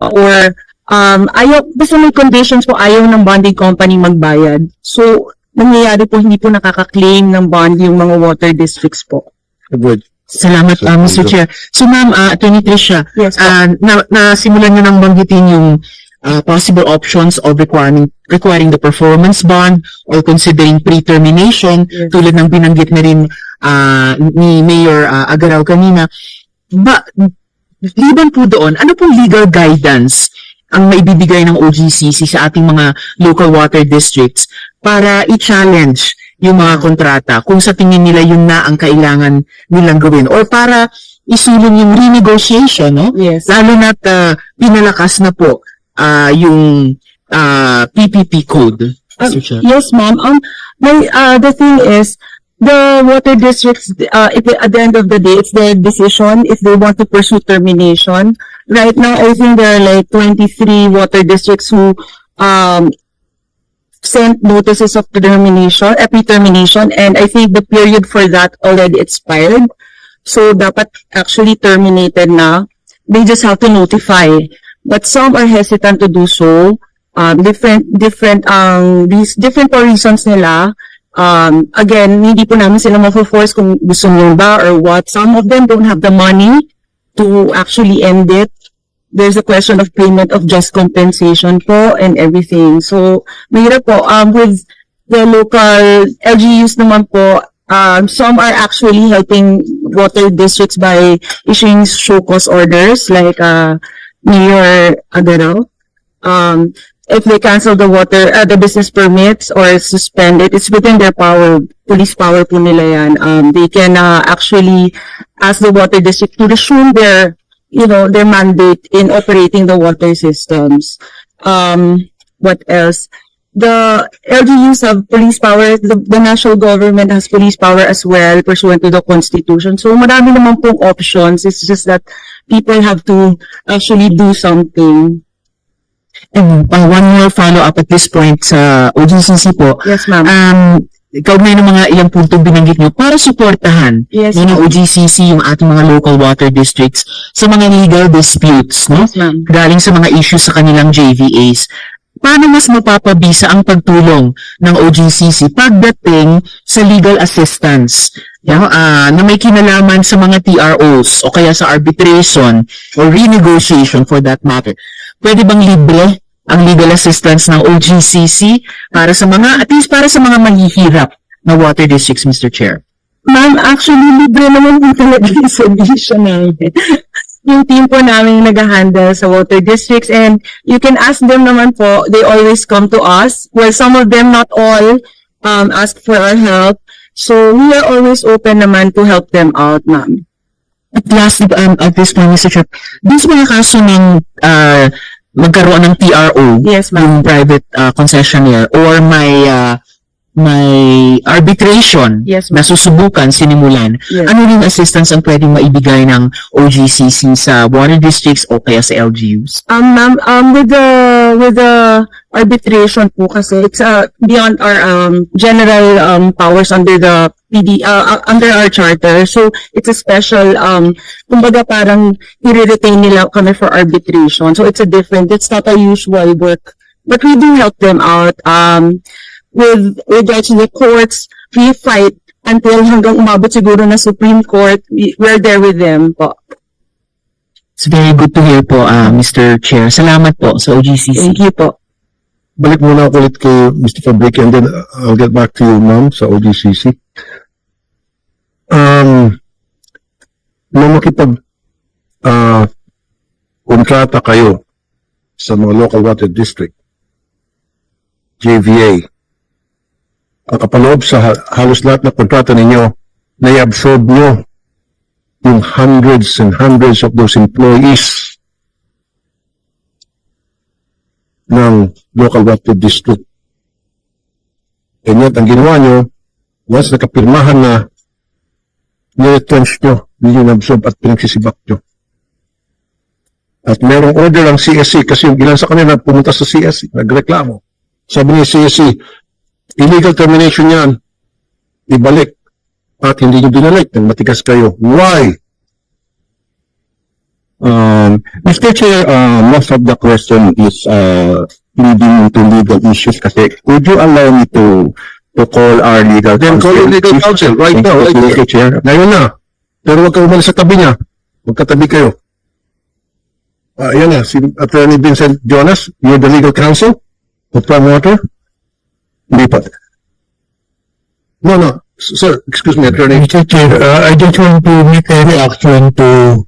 or um, ayaw, basta may conditions po ayaw ng bonding company magbayad. So, nangyayari po hindi po nakaka-claim ng bond yung mga water districts po. Good. Salamat, uh, Mr. Chair. So, ma'am, uh, Attorney Tricia, Yes uh, na, nasimulan nyo nang banggitin yung uh, possible options of requiring requiring the performance bond or considering pre-termination Yes. tulad ng binanggit na rin uh, ni Mayor uh, Agaraw kanina. Ba, liban po doon, ano pong legal guidance ang maibibigay ng OGCC sa ating mga local water districts para i-challenge yung mga kontrata kung sa tingin nila yun na ang kailangan nilang gawin or para isulong yung renegotiation, no? Yes. Lalo na't uh, pinalakas na po ah, yung ah, PPP code. Chair. Yes, ma'am. Um, my, uh, the thing is, the water districts, uh, if, at the end of the day, it's their decision if they want to pursue termination. Right now, I think there are like 23 water districts who, um, sent notices of termination, uh, pre-termination, and I think the period for that already expired. So, dapat actually terminated na. They just have to notify. But some are hesitant to do so um, different, different, ang these different reasons nila. Um, again, hindi po namin sila ma-force kung gusto nyo ba or what. Some of them don't have the money to actually end it. There's a question of payment of just compensation po and everything. So, mahirap po. Um, with the local LGUs naman po, um, some are actually helping water districts by issuing show cause orders like, uh, Mayor Agaro um, if they cancel the water, uh, the business permits or suspend it, it's within their power, police power po nila yan. Um, they can, uh, actually ask the water district to resume their, you know, their mandate in operating the water systems. Um, what else? The LGUs have police power, the, the national government has police power as well pursuant to the constitution. So marami naman pong options. It's just that people have to actually do something. And uh, one more follow-up at this point sa OGCC po. Yes, ma'am. Um, ikaw may ng mga ilang puntong binanggit nyo para suportahan Yes, ng. OGCC yung ating mga local water districts sa mga legal disputes, no? Yes. Galing sa mga issues sa kanilang JVAs. Paano mas mapapabisa ang pagtulong ng OGCC pagdating sa legal assistance no? ah, na may kinalaman sa mga TROs o kaya sa arbitration or renegotiation for that matter? Pwede bang libre ang legal assistance ng OGCC para sa mga, at least para sa mga mahihirap na water districts, Mr. Chair? Ma'am, actually, libre naman po talaga yung solution namin. yung team po namin nag-handle sa water districts and you can ask them naman po, they always come to us. Well, some of them, not all, um, ask for our help. So, we are always open naman to help them out, ma'am. At last, um, at this point, Mr. Chair, dun sa mga kaso ng uh, magkaroon ng TRO, Yes, ma'am. yung private uh, concessionaire, or may uh, may arbitration Yes, na susubukan, sinimulan, Yes. ano rin assistance ang pwedeng maibigay ng OGCC sa water districts o kaya sa LGUs? Um, ma'am, um, with the, with the arbitration po kasi, it's, uh, beyond our, um, general, um, powers under the PD, uh, uh, under our charter. So, it's a special, um, kumbaga parang i-retain nila kami for arbitration. So, it's a different, it's not a usual work. But we do help them out, um, with regards to the courts, we fight until hanggang umabot siguro na Supreme Court, we, we're there with them po. It's very good to hear po, uh, Mr. Chair. Salamat po sa OGCC. Thank you po. Balik muna ako ulit kay Mr. Fabric and then I'll get back to you, ma'am, sa OGCC. Um, nung makipag ah kontrata kayo sa mga local water district, JVA, kapaloob sa ha- halos lahat ng kontrata ninyo, na-absorb nyo yung hundreds and hundreds of those employees ng local water district. And yet, ang ginawa nyo, once nakapirmahan na, nire-trench nyo, hindi nyo absorb at pinagsisibak nyo. At merong order ang CSC kasi yung ilan sa kanila pumunta sa CSC, nagreklamo. Sabi ni CSC, illegal termination yan, ibalik. At hindi nyo binalik, nang matigas kayo. Why? Um, Mr. Chair, uh, most of the question is uh, leading into legal issues kasi would you allow me to to call our legal Then call your legal counsel right Thank now, you, right Mr. here. Chair. Ngayon na. Pero huwag kang umalis sa tabi niya. Magkatabi kayo. Ah, yan na, si Attorney Vincent Jonas, you're the legal counsel of Prime Water? Hindi pa. No, no. Sir, excuse me, Attorney. Mr. Chair, uh, I just want to make a reaction to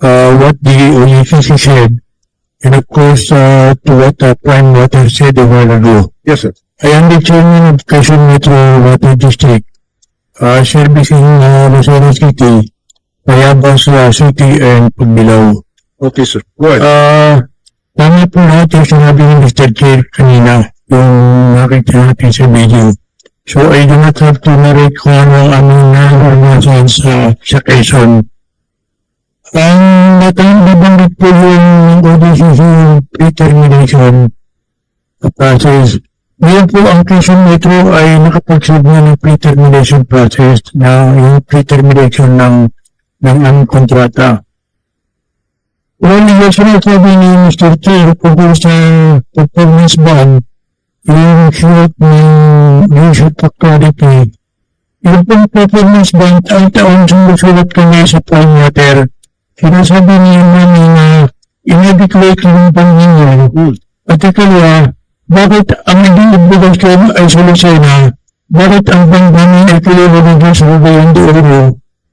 uh, what the OECC said, and of course, uh, to what uh, Prime Water said a while ago. Yes, sir. I am the chairman of Quezon Metro Water District, uh, servicing uh, Rosero City, Payabas uh, City, and Pagbilao. Okay, sir. Go ahead. Uh, tama po lahat yung sinabi ni Mr. Chair kanina, yung nakita natin sa video. So, I do not have to narrate kung ano ang nararamdaman sa, sa Quezon. Ang natanggabang po yung ODCC pre-termination process. Ngayon po ang Quezon Metro ay nakapag-sub na ng pre-termination process na yung pre-termination ng ng aming kontrata. Well, yung sinasabi ni Mr. Chair tungkol sa performance bond, yung shoot ng shoot factority, yung pong performance bond ay taon sumusulat kami sa prime water. Sinasabi niya namin na inadequate yung pangingin. At ikalawa, bakit ang naging obligasyon ay solusyon bakit ang pangbanin ay kailangan sa Cagayan de Oro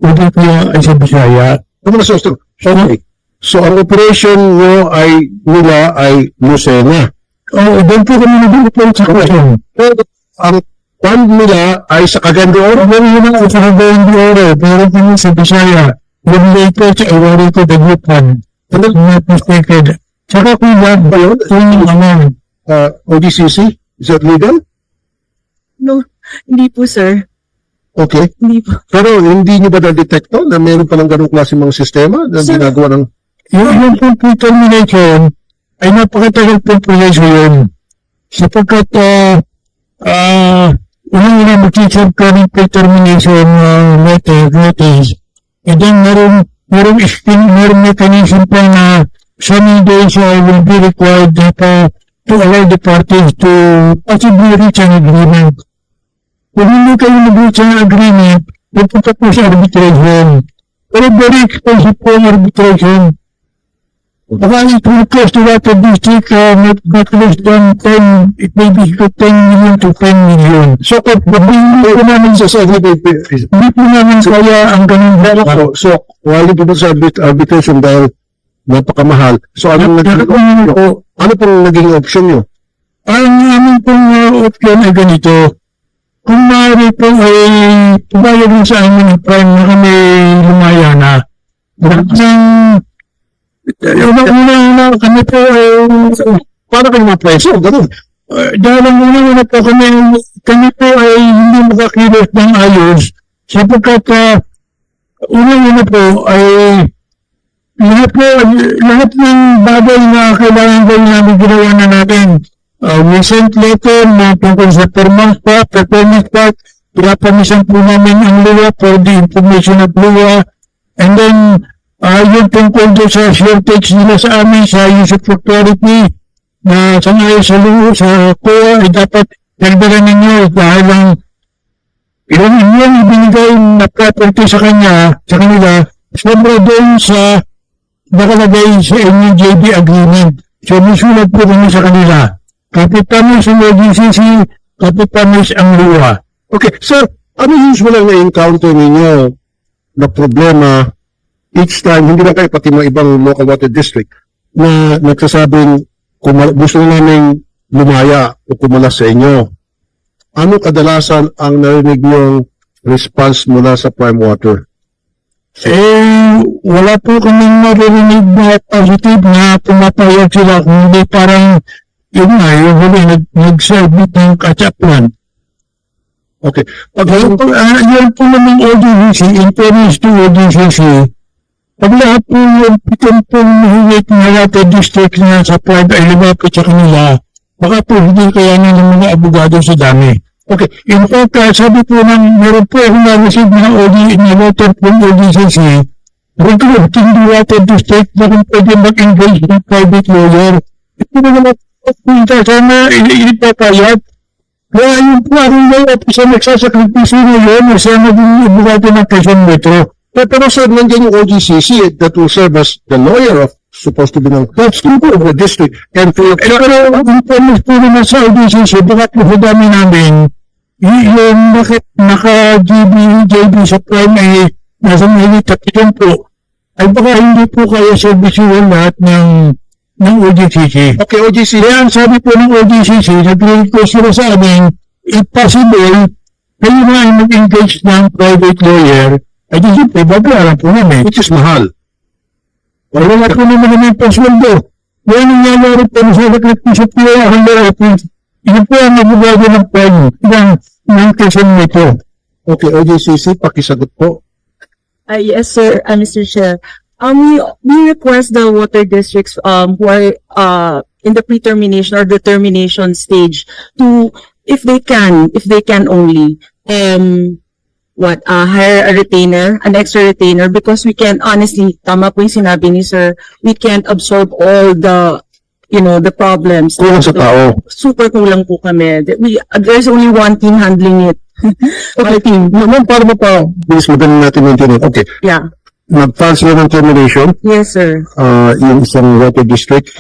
o di kaya ay sa Bisaya? Ano na, sir? Okay. So, ang operation nyo ay, nila ay Lucena. Oo, doon po kami nag-upload sa Quezon. Pero ang fund nila ay sa Cagayan de Oro. Pero yun ang sa Cagayan de Oro, pero kami sa Bisaya. Yung latest ay wari ko dagupan. Ano not mistaken. Tsaka kuya, Ba yun? yung ano, Uh, ODCC? Is that legal? No, hindi po, sir. Okay. Hindi po. Pero hindi nyo ba na-detect to na meron palang ganong klase mga sistema na Sir- ginagawa ng... yung yung pong pre-termination ay napakatagal pong proseso yun. Sapagkat, ah, ah, unang-una mag-serve ka ng pre-termination uh, letter, notice, and then meron, meron, meron mechanism pa na so many days uh, will be required that, uh, to allow the parties to possibly reach an agreement. Kung hindi kayo nag-reach an agreement, pupunta po sa arbitration. Pero very expensive po ang arbitration. It will cost the water district uh, not, not less than 10, it may be equal 10 million to 10 million. So, kung hindi po namin sa So, so, hindi po namin kaya ang ganun so, so, wali po sa arbit- arbitration dahil napakamahal. So, anong naging, po, ano pong naging option nyo? ang aming pong uh, option ay ganito. Kung maaari po ay pumayag sa amin ng prime na kami lumaya na. Lahat ng Una-una kami po ay Para kayo ma-preso, ganun. Uh, dahil ang una-una po kami, kami po ay hindi makakilos ng ayos sapagkat uh, una-una po ay lahat po, lahat ng bagay na kailangan gawin namin ginawa na natin. Uh, we sent letter na tungkol sa performance pa, performance pa, pinapamisan po namin ang luwa for the information of luwa. And then, uh, yung tungkol doon sa shortage nila sa amin sa use of authority, na sanay sa luho sa kuya ay dapat dagdagan ninyo dahil ang ilang inyong ibinigay na property sa kanya, sa kanila, sobra doon sa nakalagay sa inyong JB agreement. So, musulat po kami sa kanila. Kapit kami sa GCC, kapit kami ang luha. Okay, sir, ano usual ang na-encounter ninyo na problema each time, hindi na kayo pati mga ibang local water district, na nagsasabing gusto na namin lumaya o kumalas sa inyo. Ano kadalasan ang narinig niyong response mula sa prime water? Eh, wala po kaming maririnig na positive na pumapayag sila kung hindi parang yun nga, yung huli, nag, nag-submit ng kachaplan. Okay. Pag po, uh, yun po naman ODCC, in fairness to ODCC, pag lahat po yung pitong pong mahigit na water district na sa private ay lumapit sa kanila, baka po hindi kaya ng mga abogado sa dami. Okay, in fact, uh, sabi po ng, meron po akong na-receive na OD, na letter from ODCC, regulating the water district na kung pwede mag-engage ng private lawyer. Ito na naman punta sana inipapayat. Kaya yung po ang may office ang nagsasakripisyo ngayon na siya naging ibigate ng Quezon Metro. Pero, pero sir, nandiyan yung OGCC that will serve as the lawyer of supposed to be ng that's true of the district. And for your Eh, pero ang premise po naman sa ODCC, bakit po dami namin, yung bakit naka-JB, JB sa Prime ay nasa mahigit tatlong po, ay baka hindi po kaya servisyuhan lahat ng ng ODCC. Okay, OGCC, Kaya ang sabi po ng ODCC, nag-request sila sa amin, if possible, kayo na ay mag-engage ng private lawyer, siyempre, babayaran po namin. which is mahal. Wala po naman namin pasweldo. Yan ang nangyari po sa Secretary sa PIA Handler Office. Ito po ang nabugado ng pen ng, ng Quezon Metro. Okay, OGCC, pakisagot po. Uh, yes, sir, uh, Mr. Chair. Um, we, we request the water districts, um, who are, uh, in the pre-termination or the termination stage to, if they can, if they can only, um, what, uh, hire a retainer, an extra retainer, because we can honestly, tama po yung sinabi ni sir, we can't absorb all the, you know, the problems. Kulang sa tao. Super kulang po kami. We, uh, there's only one team handling it. Okay, team. Ma'am, para mo pa, bilis magaling natin maintindihan. Okay, Yeah. nag-file sila ng termination, Yes, sir. uh, yung isang water district,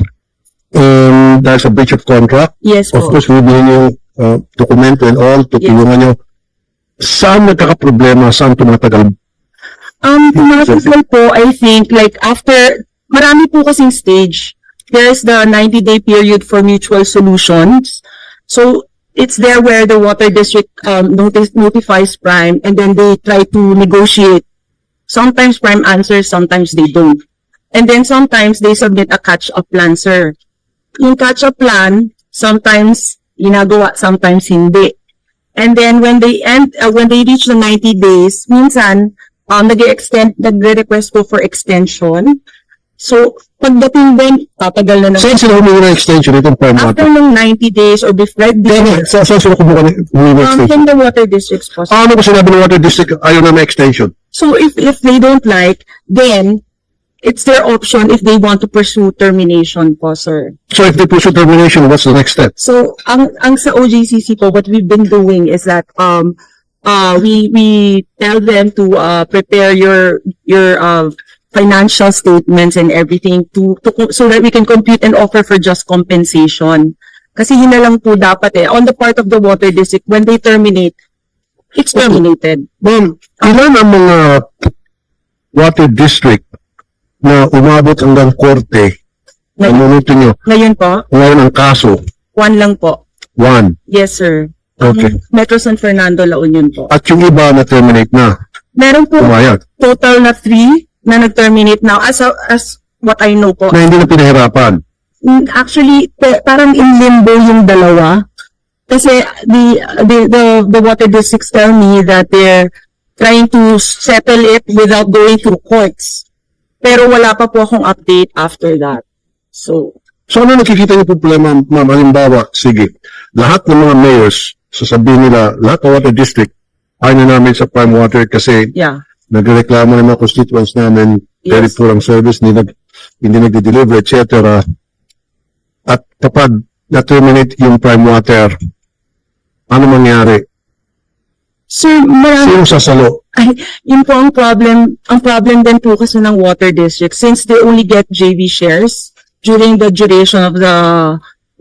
and dahil sa breach of contract, Yes of po. course, bibigyan yung uh, dokumento and all, tutulungan nyo. Saan nagkakaproblema? Saan tumatagal? Um, theoretical po, I think, like, after, marami po kasing stage. There's the 90-day period for mutual solutions. So, it's there where the water district, um, notice, notifies Prime, and then they try to negotiate. Sometimes Prime answers, sometimes they don't. And then sometimes they submit a catch-up plan, sir. Yung catch-up plan, sometimes ginagawa, sometimes hindi. And then when they end, uh, when they reach the 90 days, minsan, um, nag-extend, nagre-request po for extension. So, pagdating din, tatagal na Saan naman. sila humingi ng extension itong prime After ng 90 days or before, right before, sa saan sila kumuha ng humingi ng um, extension? from the water districts po. Paano ko sinabi ng water district ayaw na may extension? So, if, if they don't like, then, it's their option if they want to pursue termination po, sir. So if they pursue termination, what's the next step? So, ang, ang sa OJCC po, what we've been doing is that, um, uh, we, we tell them to, uh, prepare your, your, uh, financial statements and everything to, to, so that we can compute and offer for just compensation. Kasi yun na lang po dapat eh, on the part of the water district, when they terminate, it's terminated. Ma'am, ilan ang mga water district na umabot hanggang korte Ngayon, Nanunuto nyo. ngayon po, Ngayon ang kaso, one lang po. one. Yes, sir. Okay. Metro San Fernando, La Union po. At yung iba na terminate na, Meron po umayag, total na three na nag-terminate now as a- as what I know po. na hindi na pinahirapan. Mm, Actually, pe- parang in limbo yung dalawa. Kasi the, the, the, the water districts tell me that they're trying to settle it without going through courts. Pero wala pa po akong update after that. So, So ano nakikita niyo problema, ma'am? Halimbawa, sige, lahat ng mga mayors, sasabihin nila, lahat ng water district, ayaw na namin sa prime water kasi yeah. nagreklamo ng mga constituents namin, very Yes. poor ang service, hindi, nag, hindi nagde-deliver, etc. At kapag na-terminate yung prime water, ano mangyari? Sir, marami Sino sasalo? Ay, yun po ang problem, ang problem din po kasi ng water district since they only get JV shares during the duration of the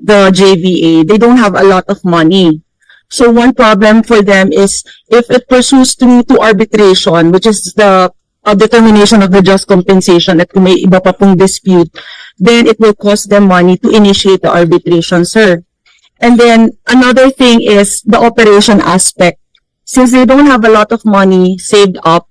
the JVA, they don't have a lot of money. So one problem for them is if it pursues through to arbitration, which is the uh, determination of the just compensation at kung may iba pa pong dispute, then it will cost them money to initiate the arbitration, sir. And then another thing is the operation aspect since they don't have a lot of money saved up,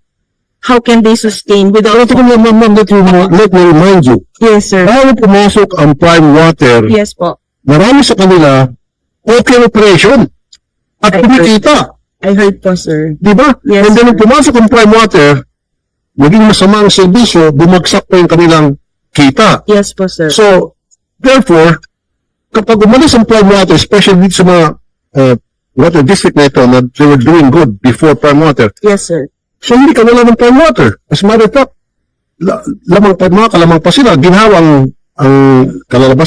how can they sustain without, ma'am, ma'am, let me, let me remind you, yes, sir. bago pumasok ang prime water, Yes po. marami sa kanila, okay operation. At Ay, kumikita. I heard po, sir. Di ba? Yes, And then, nung pumasok ang prime water, naging masama ang serbisyo, bumagsak pa yung kanilang kita. Yes po, sir. So, therefore, kapag umalis ang prime water, especially dito sa mga uh, water district na ito, na they were doing good before prime water, Yes, sir. so hindi ka wala ng prime water. As a matter of fact, la, lamang pa, mga kalamang pa sila, ginhawang ang kalalabas